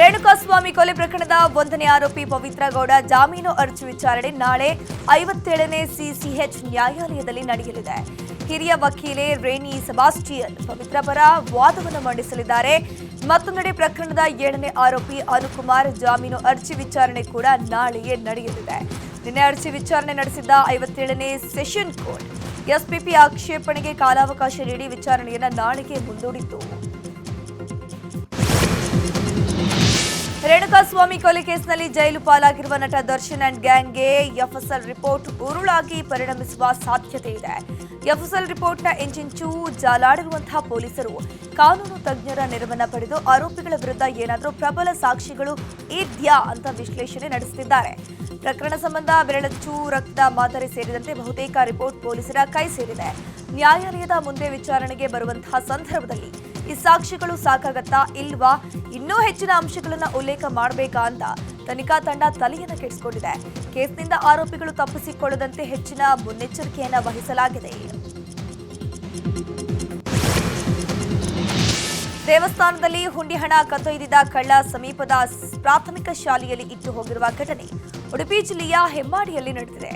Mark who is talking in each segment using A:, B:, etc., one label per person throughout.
A: ರೇಣುಕಾಸ್ವಾಮಿ ಕೊಲೆ ಪ್ರಕರಣದ ಒಂದನೇ ಆರೋಪಿ ಪವಿತ್ರ ಗೌಡ ಜಾಮೀನು ಅರ್ಜಿ ವಿಚಾರಣೆ ನಾಳೆ ಐವತ್ತೇಳನೇ ಸಿಸಿಎಚ್ ನ್ಯಾಯಾಲಯದಲ್ಲಿ ನಡೆಯಲಿದೆ. ಹಿರಿಯ ವಕೀಲೆ ರೇಣಿ ಸಬಾಸ್ಟಿಯನ್ ಪವಿತ್ರ ಪರ ವಾದವನ್ನು ಮಂಡಿಸಲಿದ್ದಾರೆ. ಮತ್ತೊಂದೆಡೆ ಪ್ರಕರಣದ ಏಳನೇ ಆರೋಪಿ ಅನುಕುಮಾರ್ ಜಾಮೀನು ಅರ್ಜಿ ವಿಚಾರಣೆ ಕೂಡ ನಾಳೆಯೇ ನಡೆಯಲಿದೆ. ನಿನ್ನೆ ಅರ್ಜಿ ವಿಚಾರಣೆ ನಡೆಸಿದ್ದ ಐವತ್ತೇಳನೇ ಸೆಷನ್ ಕೋರ್ಟ್ ಎಸ್ಪಿಪಿ ಆಕ್ಷೇಪಣೆಗೆ ಕಾಲಾವಕಾಶ ನೀಡಿ ವಿಚಾರಣೆಯನ್ನು ನಾಳೆಗೆ ಮುಂದೂಡಿತು. ರೇಣುಕಾಸ್ವಾಮಿ ಕೊಲೆ ಕೇಸ್ನಲ್ಲಿ ಜೈಲು ಪಾಲಾಗಿರುವ ನಟ ದರ್ಶನ್ ಅಂಡ್ ಗ್ಯಾಂಗ್ಗೆ ಎಫ್ಎಸ್ಎಲ್ ರಿಪೋರ್ಟ್ ಉರುಳಾಗಿ ಪರಿಣಮಿಸುವ ಸಾಧ್ಯತೆ ಇದೆ. ಎಫ್ಎಸ್ಎಲ್ ರಿಪೋರ್ಟ್ನ ಇಂಚಿಂಚೂ ಜಾಲಾಡಿರುವಂತಹ ಪೊಲೀಸರು ಕಾನೂನು ತಜ್ಞರ ನೆರವನ್ನ ಪಡೆದು ಆರೋಪಿಗಳ ವಿರುದ್ಧ ಏನಾದರೂ ಪ್ರಬಲ ಸಾಕ್ಷಿಗಳು ಇದ್ಯಾ ಅಂತ ವಿಶ್ಲೇಷಣೆ ನಡೆಸುತ್ತಿದ್ದಾರೆ. ಪ್ರಕರಣ ಸಂಬಂಧ ಬೆರಳಚ್ಚು ರಕ್ತ ಮಾದರಿ ಸೇರಿದಂತೆ ಬಹುತೇಕ ರಿಪೋರ್ಟ್ ಪೊಲೀಸರ ಕೈ ಸೇರಿದೆ. ನ್ಯಾಯಾಲಯದ ಮುಂದೆ ವಿಚಾರಣೆಗೆ ಬರುವಂತಹ ಸಂದರ್ಭದಲ್ಲಿ ಈ ಸಾಕ್ಷಿಗಳು ಸಾಕಾಗತ್ತಾ ಇಲ್ವಾ? ಇನ್ನೂ ಹೆಚ್ಚಿನ ಅಂಶಗಳನ್ನ ಉಲ್ಲೇಖ ಮಾಡಬೇಕಾ ಅಂತ ತನಿಖಾ ತಂಡ ತಲೆಯನ್ನು ಕೆಡಿಸಿಕೊಂಡಿದೆ. ಕೇಸ್ನಿಂದ ಆರೋಪಿಗಳು ತಪ್ಪಿಸಿಕೊಳ್ಳದಂತೆ ಹೆಚ್ಚಿನ ಮುನ್ನೆಚ್ಚರಿಕೆಯನ್ನ ವಹಿಸಲಾಗಿದೆ. ದೇವಸ್ಥಾನದಲ್ಲಿ ಹುಂಡಿ ಹಣ ಕದ್ದೊಯ್ದಿದ್ದ ಕಳ್ಳ ಸಮೀಪದ ಪ್ರಾಥಮಿಕ ಶಾಲೆಯಲ್ಲಿ ಇಟ್ಟು ಹೋಗಿರುವ ಘಟನೆ ಉಡುಪಿ ಜಿಲ್ಲೆಯ ಹೆಮ್ಮಾಡಿಯಲ್ಲಿ ನಡೆದಿದೆ.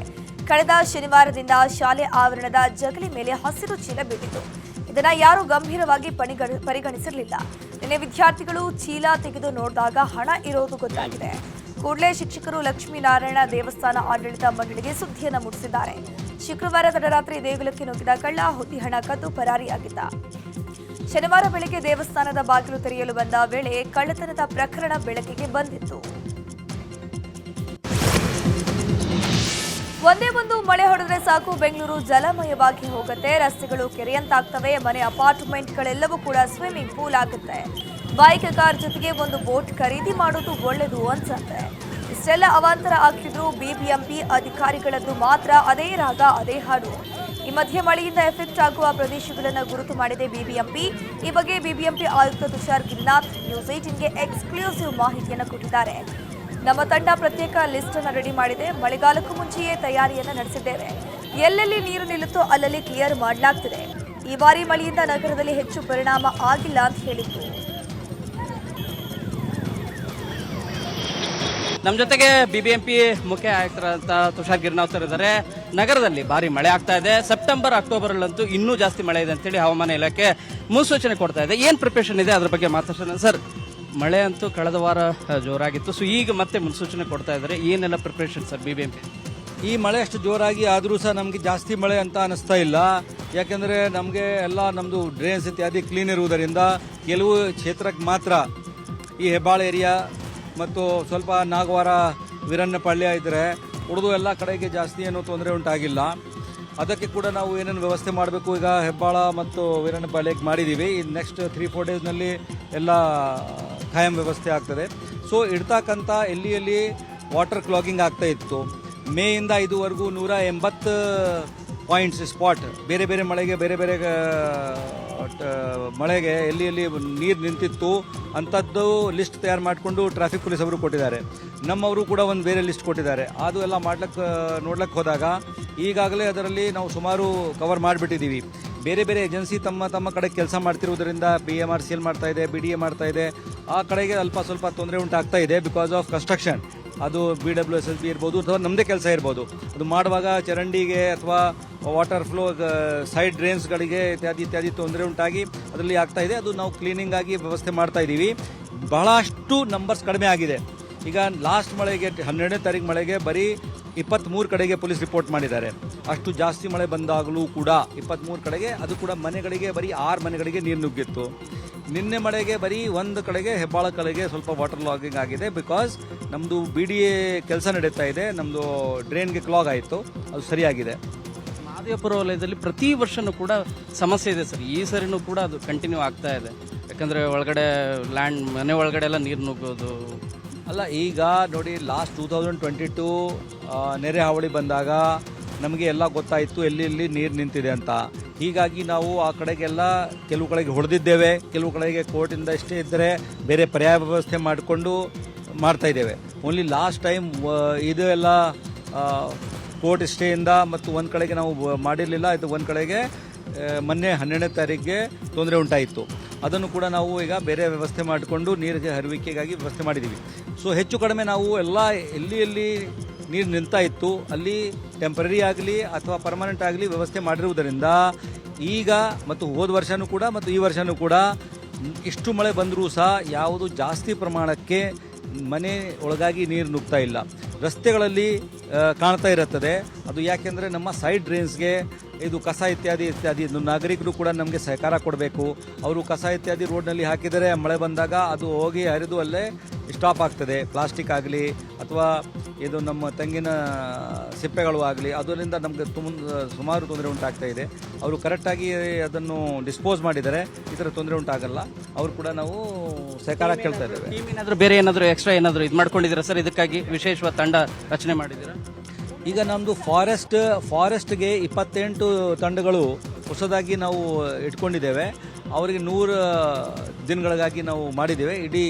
A: ಕಳೆದ ಶನಿವಾರದಿಂದ ಶಾಲೆ ಆವರಣದ ಜಗಲಿ ಮೇಲೆ ಹಸಿರು ಚೀಲ ಬಿದ್ದಿತ್ತು ಇದನ್ನ ಯಾರು ಗಂಭೀರವಾಗಿ ಪರಿಗಣಿಸಿರಲಿಲ್ಲ. ನಿನ್ನೆ ವಿದ್ಯಾರ್ಥಿಗಳು ಚೀಲ ತೆಗೆದು ನೋಡಿದಾಗ ಹಣ ಇರೋದು ಗೊತ್ತಾಗಿದೆ. ಕೂಡಲೇ ಶಿಕ್ಷಕರು ಲಕ್ಷ್ಮೀನಾರಾಯಣ ದೇವಸ್ಥಾನ ಆಡಳಿತ ಮಂಡಳಿಗೆ ಸುದ್ದಿಯನ್ನು ಮುಟ್ಟಿಸಿದ್ದಾರೆ. ಶುಕ್ರವಾರ ತಡರಾತ್ರಿ ದೇಗುಲಕ್ಕೆ ನುಗ್ಗಿದ ಕಳ್ಳ ಹುತಿ ಹಣ ಕದ್ದು ಪರಾರಿಯಾಗಿದ್ದ. ಶನಿವಾರ ಬೆಳಗ್ಗೆ ದೇವಸ್ಥಾನದ ಬಾಗಿಲು ತೆರೆಯಲು ಬಂದ ವೇಳೆ ಕಳ್ಳತನದ ಪ್ರಕರಣ ಬೆಳಕಿಗೆ ಬಂದಿತ್ತು. ಒಂದೇ ಒಂದು ಮಳೆ ಹೊಡೆದ್ರೆ ಸಾಕು. ಬೆಂಗಳೂರು ಜಲಮಯವಾಗಿ ಹೋಗುತ್ತೆ. ರಸ್ತೆಗಳು ಕೆರೆಯಂತಾಗ್ತವೆ. ಮನೆ ಅಪಾರ್ಟ್ಮೆಂಟ್ಗಳೆಲ್ಲವೂ ಕೂಡ ಸ್ವಿಮ್ಮಿಂಗ್ ಪೂಲ್ ಆಗುತ್ತೆ. ಬೈಕ್ ಕಾರ್ ಜೊತೆಗೆ ಒಂದು ಬೋಟ್ ಖರೀದಿ ಮಾಡೋದು ಒಳ್ಳೆಯದು ಅನ್ಸತ್ತೆ. ಇಷ್ಟೆಲ್ಲ ಅವಾಂತರ ಆಗ್ತಿದ್ರು ಬಿಬಿಎಂಪಿ ಅಧಿಕಾರಿಗಳದ್ದು ಮಾತ್ರ. ಅದೇ ರಾಗ, ಅದೇ ಹಾಡು. ಈ ಮಧ್ಯೆ ಮಳೆಯಿಂದ ಎಫೆಕ್ಟ್ ಆಗುವ ಪ್ರದೇಶಗಳನ್ನು ಗುರುತು ಮಾಡಿದೆ ಬಿಬಿಎಂಪಿ. ಈ ಬಗ್ಗೆ ಬಿಬಿಎಂಪಿ ಆಯುಕ್ತ ತುಷಾರ್ ಗಿರಿನಾಥ್ ನ್ಯೂಸ್ ಏಟಿನ್ಗೆ ಎಕ್ಸ್ಕ್ಲೂಸಿವ್ ಮಾಹಿತಿಯನ್ನು ಕೊಟ್ಟಿದ್ದಾರೆ. ನಮ್ಮ ತಂಡ ಪ್ರತ್ಯೇಕ ಲಿಸ್ಟ್ ಅನ್ನು ರೆಡಿ ಮಾಡಿದೆ. ಮಳೆಗಾಲಕ್ಕೂ ಮುಂಚೆಯೇ ತಯಾರಿಯನ್ನು ನಡೆಸಿದ್ದೇವೆ. ಎಲ್ಲೆಲ್ಲಿ ನೀರು ನಿಲ್ಲುತ್ತೋ ಅಲ್ಲಲ್ಲಿ ಕ್ಲಿಯರ್ ಮಾಡಲಾಗ್ತಿದೆ. ಈ ಬಾರಿ ಮಳೆಯಿಂದ ನಗರದಲ್ಲಿ ಹೆಚ್ಚು ಪರಿಣಾಮ ಆಗಿಲ್ಲ ಅಂತ ಹೇಳಿದ್ರು.
B: ನಮ್ಮ ಜೊತೆಗೆ ಬಿಬಿಎಂಪಿ ಮುಖ್ಯ ಆಯುಕ್ತರಾದ ತುಷಾರ್ ಗಿರ್ನಾವ್ ಸರ್ ಇದ್ದಾರೆ. ನಗರದಲ್ಲಿ ಭಾರಿ ಮಳೆ ಆಗ್ತಾ ಇದೆ. ಸೆಪ್ಟೆಂಬರ್ ಅಕ್ಟೋಬರ್ ಅಲ್ಲಂತೂ ಇನ್ನೂ ಜಾಸ್ತಿ ಮಳೆ ಇದೆ ಅಂತೇಳಿ ಹವಾಮಾನ ಇಲಾಖೆ ಮುನ್ಸೂಚನೆ ಕೊಡ್ತಾ ಇದೆ. ಏನ್ ಪ್ರಿಪರೇಷನ್ ಇದೆ? ಅದ್ರ ಬಗ್ಗೆ ಮಾತಾಡ್ಸೋಣ ಸರ್. ಮಳೆ ಅಂತೂ ಕಳೆದ ವಾರ ಜೋರಾಗಿತ್ತು. ಸೊ ಈಗ ಮತ್ತೆ ಮುನ್ಸೂಚನೆ ಕೊಡ್ತಾ ಇದ್ದಾರೆ. ಏನೆಲ್ಲ ಪ್ರಿಪ್ರೇಷನ್ ಸರ್ ಬಿಬಿಎಂಪಿ
C: ಈ ಮಳೆ ಅಷ್ಟು ಜೋರಾಗಿ ಆದರೂ ಸಹ ನಮಗೆ ಜಾಸ್ತಿ ಮಳೆ ಅಂತ ಅನಿಸ್ತಾ ಇಲ್ಲ. ಯಾಕೆಂದರೆ ನಮಗೆ ಎಲ್ಲ ನಮ್ಮದು ಡ್ರೈನ್ಸ್ ಇತ್ಯಾದಿ ಕ್ಲೀನ್ ಇರುವುದರಿಂದ ಕೆಲವು ಕ್ಷೇತ್ರಕ್ಕೆ ಮಾತ್ರ ಈ ಹೆಬ್ಬಾಳ ಏರಿಯಾ ಮತ್ತು ಸ್ವಲ್ಪ ನಾಗವಾರ ವೀರಣ್ಣಪಾಳ್ಯ ಇದ್ದರೆ ಉಳಿದು ಎಲ್ಲ ಕಡೆಗೆ ಜಾಸ್ತಿ ಏನೂ ತೊಂದರೆ ಉಂಟಾಗಿಲ್ಲ. ಅದಕ್ಕೆ ಕೂಡ ನಾವು ಏನೇನು ವ್ಯವಸ್ಥೆ ಮಾಡಬೇಕು ಈಗ ಹೆಬ್ಬಾಳ ಮತ್ತು ವೀರಣ್ಣಪಾಳ್ಯಕ್ಕೆ ಮಾಡಿದ್ದೀವಿ ನೆಕ್ಸ್ಟ್ ತ್ರೀ ಫೋರ್ ಡೇಸ್ನಲ್ಲಿ ಎಲ್ಲ ಖಾಯಂ ವ್ಯವಸ್ಥೆ ಆಗ್ತದೆ. ಸೊ ಇಡ್ತಕ್ಕಂಥ ಎಲ್ಲಿ ಎಲ್ಲಿ ವಾಟರ್ ಕ್ಲಾಗಿಂಗ್ ಆಗ್ತಾ ಇತ್ತು. ಮೇಯಿಂದ ಇದುವರೆಗೂ ನೂರ ಎಂಬತ್ತು ಪಾಯಿಂಟ್ಸ್ ಸ್ಪಾಟ್ ಬೇರೆ ಬೇರೆ ಮಳೆಗೆ, ಬೇರೆ ಬೇರೆ ಮಳೆಗೆ ಎಲ್ಲಿ ಎಲ್ಲಿ ನೀರು ನಿಂತಿತ್ತು ಅಂಥದ್ದು ಲಿಸ್ಟ್ ತಯಾರು ಮಾಡಿಕೊಂಡು ಟ್ರಾಫಿಕ್ ಪೊಲೀಸ್ ಅವರು ಕೊಟ್ಟಿದ್ದಾರೆ. ನಮ್ಮವರು ಕೂಡ ಒಂದು ಬೇರೆ ಲಿಸ್ಟ್ ಕೊಟ್ಟಿದ್ದಾರೆ. ಅದು ಎಲ್ಲ ಮಾಡ್ಲಿಕ್ಕೆ ನೋಡ್ಲಿಕ್ಕೆ ಹೋದಾಗ ಈಗಾಗಲೇ ಅದರಲ್ಲಿ ನಾವು ಸುಮಾರು ಕವರ್ ಮಾಡಿಬಿಟ್ಟಿದ್ದೀವಿ. ಬೇರೆ ಬೇರೆ ಏಜೆನ್ಸಿ ತಮ್ಮ ತಮ್ಮ ಕಡೆ ಕೆಲಸ ಮಾಡ್ತಿರುವುದರಿಂದ B M R C L ಮಾಡ್ತಾ ಇದೆ ಬಿ ಡಿ ಎ ಮಾಡ್ತಾ ಇದೆ. ಆ ಕಡೆಗೆ ಅಲ್ಪ ಸ್ವಲ್ಪ ತೊಂದರೆ ಉಂಟಾಗ್ತಾ ಇದೆ ಬಿಕಾಸ್ ಆಫ್ ಕನ್ಸ್ಟ್ರಕ್ಷನ್ ಅದು B W S S B ಇರ್ಬೋದು ಅಥವಾ ನಮ್ಮದೇ ಕೆಲಸ ಇರ್ಬೋದು. ಅದು ಮಾಡುವಾಗ ಚರಂಡಿಗೆ ಅಥವಾ ವಾಟರ್ ಫ್ಲೋ ಸೈಡ್ ಡ್ರೈನ್ಸ್ಗಳಿಗೆ ಇತ್ಯಾದಿ ಇತ್ಯಾದಿ ತೊಂದರೆ ಉಂಟಾಗಿ ಅದರಲ್ಲಿ ಆಗ್ತಾ ಇದೆ. ಅದು ನಾವು ಕ್ಲೀನಿಂಗ್ ಆಗಿ ವ್ಯವಸ್ಥೆ ಮಾಡ್ತಾ ಇದ್ದೀವಿ. ಬಹಳಷ್ಟು ನಂಬರ್ಸ್ ಕಡಿಮೆ ಆಗಿದೆ. ಈಗ ಲಾಸ್ಟ್ ಮಳೆಗೆ, ಹನ್ನೆರಡನೇ ತಾರೀಕು ಮಳೆಗೆ ಬರೀ ಇಪ್ಪತ್ತ್ಮೂರು ಕಡೆಗೆ ಪೊಲೀಸ್ ರಿಪೋರ್ಟ್ ಮಾಡಿದ್ದಾರೆ. ಅಷ್ಟು ಜಾಸ್ತಿ ಮಳೆ ಬಂದಾಗಲೂ ಕೂಡ ಇಪ್ಪತ್ತ್ಮೂರು ಕಡೆಗೆ, ಅದು ಕೂಡ ಮನೆಗಳಿಗೆ ಬರೀ ಆರು ಮನೆಗಳಿಗೆ ನೀರು ನುಗ್ಗಿತ್ತು. ನಿನ್ನೆ ಮಳೆಗೆ ಬರೀ ಒಂದು ಕಡೆಗೆ ಹೆಬ್ಬಾಳ ಕಡೆಗೆ ಸ್ವಲ್ಪ ವಾಟರ್ ಲಾಗಿಂಗ್ ಆಗಿದೆ ಬಿಕಾಸ್ ನಮ್ಮದು ಬಿ ಡಿ ಎ ಕೆಲಸ ನಡೀತಾ ಇದೆ ನಮ್ಮದು ಡ್ರೈನ್ಗೆ ಕ್ಲಾಗ್ ಆಯಿತು, ಅದು ಸರಿಯಾಗಿದೆ.
B: ಮಹದೇವಪುರ ವಲಯದಲ್ಲಿ ಪ್ರತಿ ವರ್ಷನೂ ಕೂಡ ಸಮಸ್ಯೆ ಇದೆ ಸರ್. ಈ ಸರಿನೂ ಕೂಡ ಅದು ಕಂಟಿನ್ಯೂ ಆಗ್ತಾ ಇದೆ. ಯಾಕಂದರೆ ಒಳಗಡೆ ಲ್ಯಾಂಡ್ ಮನೆ ಒಳಗಡೆ ಎಲ್ಲ ನೀರು ನುಗ್ಗೋದು
C: ಅಲ್ಲ, ಈಗ ನೋಡಿ last two thousand twenty two ನೆರೆ ಹಾವಳಿ ಬಂದಾಗ ನಮಗೆ ಎಲ್ಲ ಗೊತ್ತಾಯಿತು, ಎಲ್ಲಿ ಎಲ್ಲಿ ನೀರು ನಿಂತಿದೆ ಅಂತ. ಹೀಗಾಗಿ ನಾವು ಆ ಕಡೆಗೆಲ್ಲ ಕೆಲವು ಕಡೆಗೆ ಹೊಡೆದಿದ್ದೇವೆ, ಕೆಲವು ಕಡೆಗೆ ಕೋರ್ಟಿಂದ ಇಷ್ಟೇ ಇದ್ದರೆ ಬೇರೆ ಪರ್ಯಾಯ ವ್ಯವಸ್ಥೆ ಮಾಡಿಕೊಂಡು ಮಾಡ್ತಾ ಇದ್ದೇವೆ. ಓನ್ಲಿ ಲಾಸ್ಟ್ ಟೈಮ್ ಇದು ಎಲ್ಲ ಕೋರ್ಟ್ ಸ್ಟೇಯಿಂದ ಮತ್ತು ಒಂದು ಕಡೆಗೆ ನಾವು ಮಾಡಿರಲಿಲ್ಲ, ಇದು ಒಂದು ಕಡೆಗೆ ಮೊನ್ನೆ ಹನ್ನೆರಡನೇ ತಾರೀಕಿಗೆ ತೊಂದರೆ ಉಂಟಾಯಿತು. ಅದನ್ನು ಕೂಡ ನಾವು ಈಗ ಬೇರೆ ವ್ಯವಸ್ಥೆ ಮಾಡಿಕೊಂಡು ನೀರಿಗೆ ಹರಿವಿಕೆಗಾಗಿ ವ್ಯವಸ್ಥೆ ಮಾಡಿದ್ದೀವಿ. ಸೊ ಹೆಚ್ಚು ಕಡಿಮೆ ನಾವು ಎಲ್ಲ ಎಲ್ಲಿ ಎಲ್ಲಿ ನೀರು ನಿಲ್ತಾ ಇತ್ತು, ಅಲ್ಲಿ ಟೆಂಪ್ರರಿ ಆಗಲಿ ಅಥವಾ ಪರ್ಮನೆಂಟ್ ಆಗಲಿ ವ್ಯವಸ್ಥೆ ಮಾಡಿರುವುದರಿಂದ ಈಗ ಮತ್ತು ಹೋದ ವರ್ಷನೂ ಕೂಡ ಮತ್ತು ಈ ವರ್ಷನೂ ಕೂಡ ಇಷ್ಟು ಮಳೆ ಬಂದರೂ ಸಹ ಯಾವುದು ಜಾಸ್ತಿ ಪ್ರಮಾಣಕ್ಕೆ ಮನೆ ಒಳಗಾಗಿ ನೀರು ನುಗ್ತಾ ಇಲ್ಲ. ರಸ್ತೆಗಳಲ್ಲಿ ಕಾಣ್ತಾ ಇರುತ್ತದೆ. ಅದು ಯಾಕೆಂದರೆ ನಮ್ಮ ಸೈಡ್ ಡ್ರೈನ್ಸ್ಗೆ ಇದು ಕಸ ಇತ್ಯಾದಿ ಇತ್ಯಾದಿ. ಇದು ನಾಗರಿಕರು ಕೂಡ ನಮಗೆ ಸಹಕಾರ ಕೊಡಬೇಕು. ಅವರು ಕಸ ಇತ್ಯಾದಿ ರೋಡ್ನಲ್ಲಿ ಹಾಕಿದರೆ ಮಳೆ ಬಂದಾಗ ಅದು ಹೋಗಿ ಹರಿದು ಅಲ್ಲೇ ಸ್ಟಾಪ್ ಆಗ್ತದೆ. ಪ್ಲಾಸ್ಟಿಕ್ ಆಗಲಿ ಅಥವಾ ಇದು ನಮ್ಮ ತೆಂಗಿನ ಸಿಪ್ಪೆಗಳು ಆಗಲಿ ಅದರಿಂದ ನಮಗೆ ತುಂಬ ಸುಮಾರು ತೊಂದರೆ ಉಂಟಾಗ್ತಾ ಇದೆ. ಅವರು ಕರೆಕ್ಟಾಗಿ ಅದನ್ನು ಡಿಸ್ಪೋಸ್ ಮಾಡಿದರೆ ಈ ಥರ ತೊಂದರೆ ಉಂಟಾಗಲ್ಲ. ಅವರು ಕೂಡ ನಾವು ಸಹಕಾರ ಕೇಳ್ತಾ ಇದ್ದೇವೆ.
B: ಏನಾದರೂ ಬೇರೆ ಏನಾದರೂ ಎಕ್ಸ್ಟ್ರಾ ಏನಾದರೂ ಇದು ಮಾಡ್ಕೊಂಡಿದ್ದೀರಾ ಸರ್? ಇದಕ್ಕಾಗಿ ವಿಶೇಷವಾದ ತಂಡ ರಚನೆ ಮಾಡಿದ್ದೀರಾ?
C: ಈಗ ನಮ್ಮದು ಫಾರೆಸ್ಟ್ ಫಾರೆಸ್ಟ್ಗೆ ಇಪ್ಪತ್ತೆಂಟು ತಂಡಗಳು ಹೊಸದಾಗಿ ನಾವು ಇಟ್ಕೊಂಡಿದ್ದೇವೆ. ಅವರಿಗೆ ನೂರು ದಿನಗಳಿಗಾಗಿ ನಾವು ಮಾಡಿದ್ದೇವೆ ಇಡೀ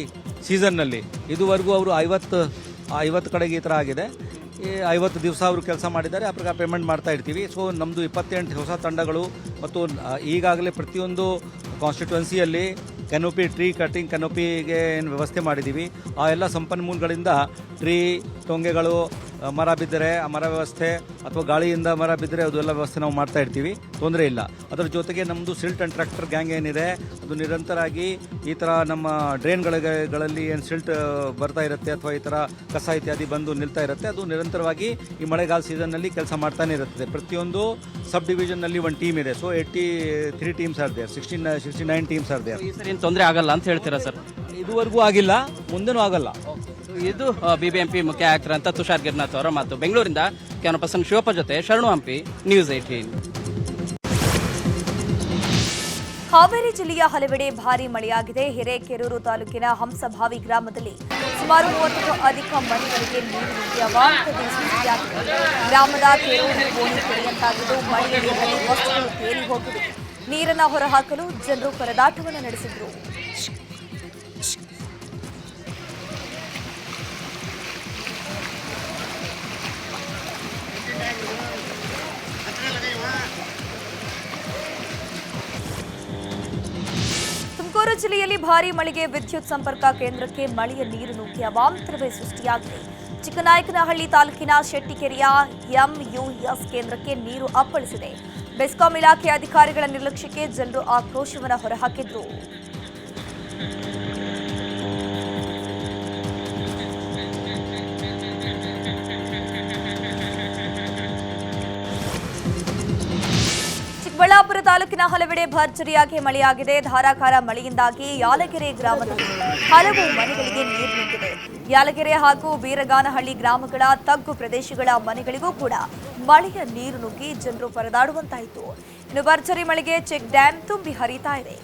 C: ಸೀಸನ್ನಲ್ಲಿ ಇದುವರೆಗೂ ಅವರು ಐವತ್ತು ಐವತ್ತು ಕಡೆಗೆ ಈ ಥರ ಆಗಿದೆ. ಈ ಐವತ್ತು ದಿವಸ ಅವರು ಕೆಲಸ ಮಾಡಿದ್ದಾರೆ, ಆ ಪ್ರಕಾರ ಪೇಮೆಂಟ್ ಮಾಡ್ತಾ ಇರ್ತೀವಿ. ಸೊ ನಮ್ಮದು ಇಪ್ಪತ್ತೆಂಟು ಹೊಸ ತಂಡಗಳು ಮತ್ತು ಈಗಾಗಲೇ ಪ್ರತಿಯೊಂದು ಕಾನ್ಸ್ಟಿಟ್ಯುವೆನ್ಸಿಯಲ್ಲಿ ಕೆನೋಪಿ ಟ್ರೀ ಕಟಿಂಗ್ ಕೆನೋಪಿಗೆ ಏನು ವ್ಯವಸ್ಥೆ ಮಾಡಿದ್ದೀವಿ. ಆ ಎಲ್ಲ ಸಂಪನ್ಮೂಲಗಳಿಂದ ಟ್ರೀ ಟೊಂಗೆಗಳು ಆ, ಮರ ಬಿದ್ದರೆ ಆ ಮರ ವ್ಯವಸ್ಥೆ ಅಥವಾ ಗಾಳಿಯಿಂದ ಮರ ಬಿದ್ದರೆ ಅದೆಲ್ಲ ವ್ಯವಸ್ಥೆ ನಾವು ಮಾಡ್ತಾ ಇರ್ತೀವಿ. ತೊಂದರೆ ಇಲ್ಲ. ಅದರ ಜೊತೆಗೆ ನಮ್ಮದು ಸಿಲ್ಟ್ ಆ್ಯಂಡ್ ಟ್ರ್ಯಾಕ್ಟರ್ ಗ್ಯಾಂಗ್ ಏನಿದೆ ಅದು ನಿರಂತರವಾಗಿ ಈ ಥರ ನಮ್ಮ ಡ್ರೈನ್ಗಳಲ್ಲಿ ಏನು ಸಿಲ್ಟ್ ಬರ್ತಾ ಇರುತ್ತೆ ಅಥವಾ ಈ ಥರ ಕಸ ಇತ್ಯಾದಿ ಬಂದು ನಿಲ್ತಾ ಇರುತ್ತೆ ಅದು ನಿರಂತರವಾಗಿ ಈ ಮಳೆಗಾಲ ಸೀಸನ್ನಲ್ಲಿ ಕೆಲಸ ಮಾಡ್ತಾನೆ ಇರುತ್ತದೆ ಪ್ರತಿಯೊಂದು ಸಬ್ ಡಿವಿಷನ್ನಲ್ಲಿ ಒಂದು ಟೀಮ್ ಇದೆ. So eighty three teams are there sixty sixty nine teams are there
B: ಈ ಸರಿ ಏನು ತೊಂದರೆ ಆಗಲ್ಲ ಅಂತ ಹೇಳ್ತೀರಾ ಸರ್?
C: ಇದುವರೆಗೂ ಆಗಿಲ್ಲ ಮುಂದೆನೂ ಆಗಲ್ಲ.
B: ಇದು ಬಿಬಿಎಂಪಿ ಮುಖ್ಯ ಆಯುಕ್ತರ ಅಂತ ತುಷಾರ್ ಗಿರ್ನಾಥ್ ಅವರ ಮಾತು. ಬೆಂಗಳೂರಿಂದ ಕ್ಯಾಮರಾ ಪರ್ಸನ್ ಶಿವಪ್ಪ ಜೊತೆ ಶರಣು ಹಂಪಿ ನ್ಯೂಸ್ ಏಟೀನ್
A: ಹಾವೇರಿ ಜಿಲ್ಲೆಯ ಹಲವೆಡೆ ಭಾರಿ ಮಳೆಯಾಗಿದೆ. ಹಿರೇಕೆರೂರು ತಾಲೂಕಿನ ಹಂಸಭಾವಿ ಗ್ರಾಮದಲ್ಲಿ ಸುಮಾರು ಮೂವತ್ತಕ್ಕೂ ಅಧಿಕ ಮನೆಗಳಿಗೆ ನೀರು ನುಗ್ಗಿ ಅವಾಂತರತೆ ಸೃಷ್ಟಿಯಾಗಿದೆ ಗ್ರಾಮದ ಕೆರೂರು ಓಣಿ ಕೆರೆಯಂತಾಗಿದ್ದು ಮಳೆಯಲ್ಲಿ ವಸ್ತುಗಳು ತೇಲಿ ಹೋಗಿವೆ ನೀರನ್ನ ಹೊರಹಾಕಲು ಜನರು ಪರದಾಟವನ್ನು ನಡೆಸಿದ್ರು. ತುಮಕೂರು ಜಿಲ್ಲೆಯಲ್ಲಿ ಭಾರೀ ಮಳೆಗೆ ವಿದ್ಯುತ್ ಸಂಪರ್ಕ ಕೇಂದ್ರಕ್ಕೆ ಮಳೆಯ ನೀರು ನುಗ್ಗಿ ಅವಾಂತರವೇ ಸೃಷ್ಟಿಯಾಗಿದೆ. ಚಿಕ್ಕನಾಯಕನಹಳ್ಳಿ ತಾಲೂಕಿನ ಶೆಟ್ಟಿಕೆರೆಯ ಎಂಯುಎಸ್ ಕೇಂದ್ರಕ್ಕೆ ನೀರು ಅಪ್ಪಳಿಸಿದೆ. ಬೆಸ್ಕಾಂ ಇಲಾಖೆ ಅಧಿಕಾರಿಗಳ ನಿರ್ಲಕ್ಷ್ಯಕ್ಕೆ ಜನರು ಆಕ್ರೋಶವನ್ನು ಹೊರಹಾಕಿದ್ರು. ಚಿಕ್ಕಬಳ್ಳಾಪುರ ತಾಲೂಕಿನ ಹಲವೆಡೆ ಭರ್ಜರಿಯಾಗಿ ಮಳೆಯಾಗಿದೆ. ಧಾರಾಕಾರ ಮಳೆಯಿಂದಾಗಿ ಯಾಲಗೆರೆ ಗ್ರಾಮದಲ್ಲಿ ಹಲವು ಮನೆಗಳಿಗೆ ನೀರು ನುಗ್ಗಿದೆ ಯಾಲಗೆರೆ ಹಾಗೂ ವೀರಗಾನಹಳ್ಳಿ ಗ್ರಾಮಗಳ ತಗ್ಗು ಪ್ರದೇಶಗಳ ಮನೆಗಳಿಗೂ ಕೂಡ ಮಳೆಯ ನೀರು ನುಗ್ಗಿ ಜನರು ಪರದಾಡುವಂತಾಯಿತು. ಇನ್ನು ಭರ್ಜರಿ ಮಳೆಗೆ ಚೆಕ್ ಡ್ಯಾಂ ತುಂಬಿ ಹರಿತಾ ಇದೆ.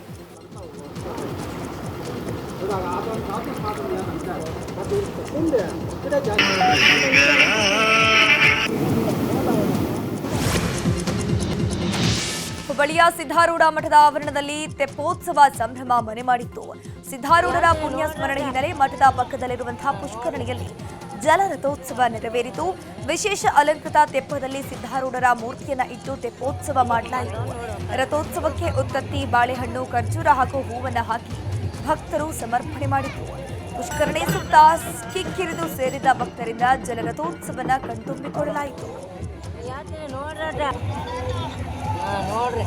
A: ಹುಬ್ಬಳ್ಳಿಯ ಸಿದ್ಧಾರೂಢ ಮಠದ ಆವರಣದಲ್ಲಿ ತೆಪ್ಪೋತ್ಸವ ಸಂಭ್ರಮ ಮನೆ ಮಾಡಿತ್ತು. ಸಿದ್ಧಾರೂಢರ ಪುಣ್ಯ ಸ್ಮರಣೆ ಹಿನ್ನೆಲೆ ಮಠದ ಪಕ್ಕದಲ್ಲಿರುವಂತಹ ಪುಷ್ಕರಣಿಯಲ್ಲಿ ಜಲರಥೋತ್ಸವ ನೆರವೇರಿತು. ವಿಶೇಷ ಅಲಂಕೃತ ತೆಪ್ಪದಲ್ಲಿ ಸಿದ್ಧಾರೂಢರ ಮೂರ್ತಿಯನ್ನ ಇಟ್ಟು ತೆಪ್ಪೋತ್ಸವ ಮಾಡಲಾಯಿತು. ರಥೋತ್ಸವಕ್ಕೆ ಉತ್ತತ್ತಿ ಬಾಳೆಹಣ್ಣು, ಖರ್ಜೂರ ಹಾಗೂ ಹೂವನ್ನ ಹಾಕಿ ಭಕ್ತರು ಸಮರ್ಪಣೆ ಮಾಡಿತು. ಪುಷ್ಕರಣಿ ಸುತ್ತ ಕಿಕ್ಕಿರಿದು ಸೇರಿದ ಭಕ್ತರಿಂದ ಜಲರಥೋತ್ಸವನ ಕಣ್ತುಂಬಿಕೊಳ್ಳಲಾಯಿತು.
D: ನೋಡ್ರಿ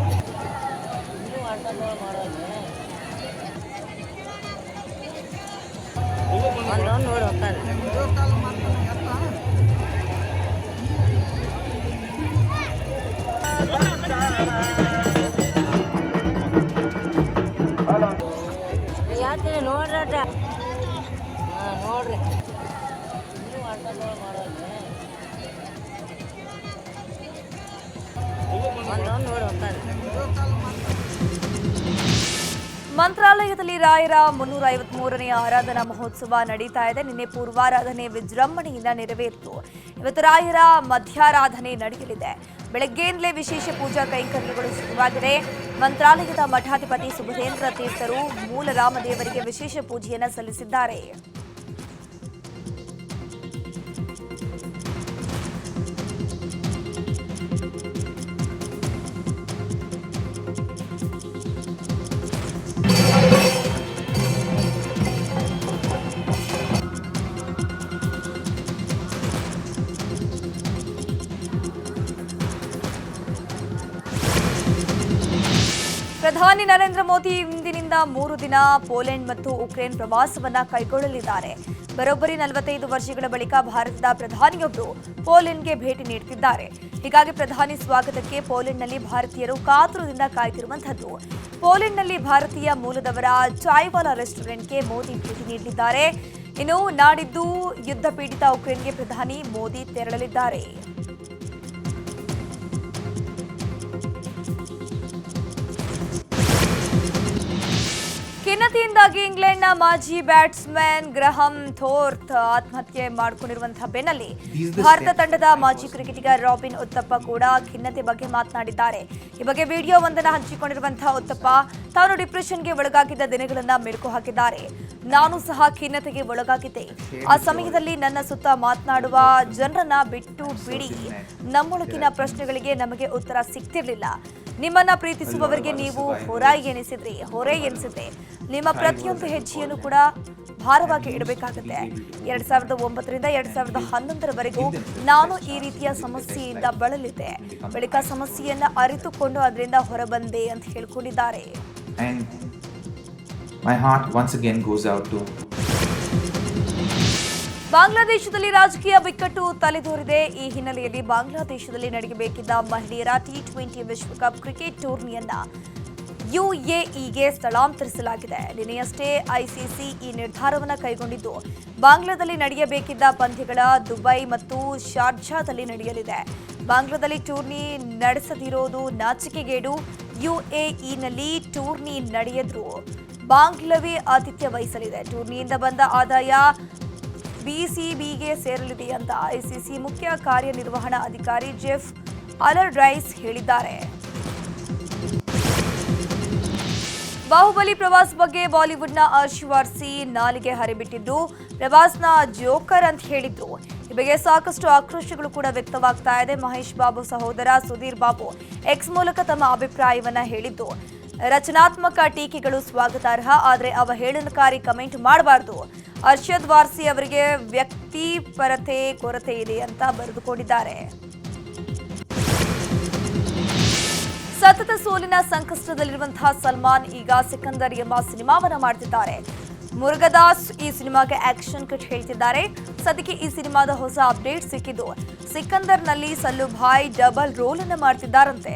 D: ಒಂದೊಂದು ನೋಡಿ ಹೋಗ್ತಾರೆ ಯಾತ್ರೆ ನೋಡ್ರಟ
A: ಮಂತ್ರಾಲಯದಲ್ಲಿ ರಾಯರ ಮುನ್ನೂರ ಐವತ್ಮೂರನೆಯ ಆರಾಧನಾ ಮಹೋತ್ಸವ ನಡೀತಾ ಇದೆ. ನಿನ್ನೆ ಪೂರ್ವಾರಾಧನೆ ವಿಜೃಂಭಣೆಯಿಂದ ನೆರವೇರಿತು. ಇವತ್ತು ರಾಯರ ಮಧ್ಯಾರಾಧನೆ ನಡೆಯಲಿದೆ. ಬೆಳಗ್ಗೆಯಿಂದಲೇ ವಿಶೇಷ ಪೂಜಾ ಕೈಂಕರ್ಯಗಳು ಶುರುವಾಗಿದೆ. ಮಂತ್ರಾಲಯದ ಮಠಾಧಿಪತಿ ಸುಭದೇಂದ್ರ ತೀರ್ಥರು ಮೂಲ ರಾಮದೇವರಿಗೆ ವಿಶೇಷ ಪೂಜೆಯನ್ನು ಸಲ್ಲಿಸಿದ್ದಾರೆ. ಪ್ರಧಾನಿ ನರೇಂದ್ರ ಮೋದಿ ಇಂದಿನಿಂದ ಮೂರು ದಿನ ಪೋಲೆಂಡ್ ಮತ್ತು ಉಕ್ರೇನ್ ಪ್ರವಾಸವನ್ನ ಕೈಗೊಳ್ಳಲಿದ್ದಾರೆ. ಬರೋಬ್ಬರಿ ನಲವತ್ತೈದು ವರ್ಷಗಳ ಬಳಿಕ ಭಾರತದ ಪ್ರಧಾನಿಯೊಬ್ಬರು ಪೋಲೆಂಡ್ಗೆ ಭೇಟಿ ನೀಡುತ್ತಿದ್ದಾರೆ ಹೀಗಾಗಿ ಪ್ರಧಾನಿ ಸ್ವಾಗತಕ್ಕೆ ಪೋಲೆಂಡ್ನಲ್ಲಿ ಭಾರತೀಯರು ಕಾತುರದಿಂದ ಪೋಲೆಂಡ್ ಪೋಲೆಂಡ್ನಲ್ಲಿ ಭಾರತೀಯ ಮೂಲದವರ ಚಾಯ್ವಾಲಾ ರೆಸ್ಟೋರೆಂಟ್ಗೆ ಮೋದಿ ಭೇಟಿ ನೀಡಲಿದ್ದಾರೆ ಇನ್ನು ನಾಡಿದ್ದು ಯುದ್ಧ ಪೀಡಿತ ಉಕ್ರೇನ್ಗೆ ಪ್ರಧಾನಿ ಮೋದಿ ತೆರಳಲಿದ್ದಾರೆ. ಖಿನ್ನತೆಯಿಂದಾಗಿ ಇಂಗ್ಲೆಂಡ್ನ ಮಾಜಿ ಬ್ಯಾಟ್ಸ್ಮನ್ ಗ್ರಹಂ ಥೋರ್ತ್ ಆತ್ಮಹತ್ಯೆ ಮಾಡಿಕೊಂಡಿರುವಂತಹ ಬೆನ್ನಲ್ಲಿ ಭಾರತ ತಂಡದ ಮಾಜಿ ಕ್ರಿಕೆಟಿಗ ರಾಬಿನ್ ಉತ್ತಪ್ಪ ಕೂಡ ಖಿನ್ನತೆ ಬಗ್ಗೆ ಮಾತನಾಡಿದ್ದಾರೆ. ಈ ಬಗ್ಗೆ ವಿಡಿಯೋ ಒಂದನ್ನು ಹಂಚಿಕೊಂಡಿರುವಂತಹ ಉತ್ತಪ್ಪ ತಾನು ಡಿಪ್ರೆಷನ್ಗೆ ಒಳಗಾಗಿದ್ದ ದಿನಗಳನ್ನ ಮೆಲುಕು ಹಾಕಿದ್ದಾರೆ. ನಾನು ಸಹ ಖಿನ್ನತೆಗೆ ಒಳಗಾಗಿದ್ದೆ. ಆ ಸಮಯದಲ್ಲಿ ನನ್ನ ಸುತ್ತ ಮಾತನಾಡುವ ಜನರನ್ನ ಬಿಟ್ಟು ಬಿಡಿ. ನಮ್ಮೊಳಗಿನ ಪ್ರಶ್ನೆಗಳಿಗೆ ನಮಗೆ ಉತ್ತರ ಸಿಗ್ತಿರ್ಲಿಲ್ಲ. ನಿಮ್ಮನ್ನ ಪ್ರೀತಿಸುವವರಿಗೆ ನೀವು ಹೊರ ಎನಿಸಿದ್ರಿ. ಹೊರೆ ಎನಿಸಿದ್ರಿ ನಿಮ್ಮ ಪ್ರತಿಯೊಂದು ಹೆಜ್ಜೆಯನ್ನು ಕೂಡ ಭಾರವಾಗಿ ಇಡಬೇಕಾಗುತ್ತೆ. ಎರಡ್ ಸಾವಿರದ ಒಂಬತ್ತರಿಂದ ಎರಡ್ ಸಾವಿರದ ಹನ್ನೊಂದರವರೆಗೂ ನಾನು ಈ ರೀತಿಯ ಸಮಸ್ಯೆಯಿಂದ ಬಳಲಿದ್ದೆ ಬಳಿಕ ಸಮಸ್ಯೆಯನ್ನ ಅರಿತುಕೊಂಡು ಅದರಿಂದ ಹೊರಬಂದೆ ಅಂತ ಹೇಳ್ಕೊಂಡಿದ್ದಾರೆ. ಬಾಂಗ್ಲಾದೇಶದಲ್ಲಿ ರಾಜಕೀಯ ಬಿಕ್ಕಟ್ಟು ತಲೆದೋರಿದೆ. ಈ ಹಿನ್ನೆಲೆಯಲ್ಲಿ ಬಾಂಗ್ಲಾದೇಶದಲ್ಲಿ ನಡೆಯಬೇಕಿದ್ದ ಮಹಿಳೆಯರ ಟಿ ಟ್ವೆಂಟಿ ವಿಶ್ವಕಪ್ ಕ್ರಿಕೆಟ್ ಟೂರ್ನಿಯನ್ನ ಯುಎಇಗೆ ಸ್ಥಳಾಂತರಿಸಲಾಗಿದೆ. ನಿನ್ನೆಯಷ್ಟೇ ಐಸಿಸಿ ಈ ನಿರ್ಧಾರವನ್ನು ಕೈಗೊಂಡಿದ್ದು. ಬಾಂಗ್ಲಾದಲ್ಲಿ ನಡೆಯಬೇಕಿದ್ದ ಪಂದ್ಯಗಳ ದುಬೈ ಮತ್ತು ಶಾರ್ಜಾದಲ್ಲಿ ನಡೆಯಲಿದೆ. ಬಾಂಗ್ಲಾದಲ್ಲಿ ಟೂರ್ನಿ ನಡೆಸದಿರೋದು ನಾಚಿಕೆಗೇಡು ಯುಎಇನಲ್ಲಿ ಟೂರ್ನಿ ನಡೆಯದ್ರು. ಬಾಂಗ್ಲವೇ ಆತಿಥ್ಯ ವಹಿಸಲಿದೆ. ಟೂರ್ನಿಯಿಂದ ಬಂದ ಆದಾಯ ಬಿಸಿಬಿಗೆ ಸೇರಲಿದೆ ಅಂತ ಐಸಿಸಿ ಮುಖ್ಯ ಕಾರ್ಯನಿರ್ವಹಣಾ ಅಧಿಕಾರಿ ಜೆಫ್ ಅಲರ್ಡ್ರೈಸ್ ಹೇಳಿದ್ದಾರೆ. ಬಾಹುಬಲಿ ಪ್ರವಾಸ್ ಬಗ್ಗೆ ಬಾಲಿವುಡ್ನ ಹರ್ಷವರ್ಸಿ ನಾಲಿಗೆ ಹರಿಬಿಟ್ಟಿದ್ದು ಪ್ರವಾಸ್ನ ಜೋಕರ್ ಅಂತ ಹೇಳಿದ್ರು ಈ ಬಗ್ಗೆ ಸಾಕಷ್ಟು ಆಕ್ರೋಶಗಳು ಕೂಡ ವ್ಯಕ್ತವಾಗ್ತಾ ಇದೆ. ಮಹೇಶ್ ಬಾಬು ಸಹೋದರ ಸುಧೀರ್ ಬಾಬು ಎಕ್ಸ್ ಮೂಲಕ ತಮ್ಮ ಅಭಿಪ್ರಾಯವನ್ನ ಹೇಳಿದ್ದು. ರಚನಾತ್ಮಕ ಟೀಕೆಗಳು ಸ್ವಾಗತಾರ್ಹ, ಆದರೆ ಅವಹೇಳನಕಾರಿ ಕಮೆಂಟ್ ಮಾಡಬಾರ್ದು. ಅರ್ಷದ್ ವಾರ್ಸಿ ಅವರಿಗೆ ವ್ಯಕ್ತಿಪರತೆ ಕೊರತೆ ಇದೆ ಅಂತ ಬರೆದುಕೊಂಡಿದ್ದಾರೆ. ಸತತ ಸೋಲಿನ ಸಂಕಷ್ಟದಲ್ಲಿರುವಂತಹ ಸಲ್ಮಾನ್ ಈಗ ಸಿಕಂದರ್ ಎಂಬ ಸಿನಿಮಾವನ್ನ ಮಾಡ್ತಿದ್ದಾರೆ. ಮುರುಗದಾಸ್ ಈ ಸಿನಿಮಾಗೆ ಆಕ್ಷನ್ ಕಟ್ ಹೇಳ್ತಿದ್ದಾರೆ. ಸದ್ಯಕ್ಕೆ ಈ ಸಿನಿಮಾದ ಹೊಸ ಅಪ್ಡೇಟ್ ಸಿಕ್ಕಿದ್ದು. ಸಿಕಂದರ್ನಲ್ಲಿ ಸಲ್ಲು ಭಾಯ್ ಡಬಲ್ ರೋಲ್ ಅನ್ನು ಮಾಡ್ತಿದ್ದಾರಂತೆ.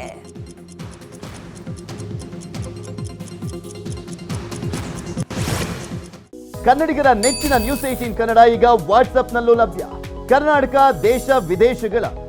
E: ಕನ್ನಡಿಗರ ನೆಚ್ಚಿನ ನ್ಯೂಸ್ ಏಟೀನ್ ಕನ್ನಡ ಈಗ ವಾಟ್ಸ್ಆಪ್ನಲ್ಲೂ ಲಭ್ಯ. ಕರ್ನಾಟಕ, ದೇಶ, ವಿದೇಶಗಳ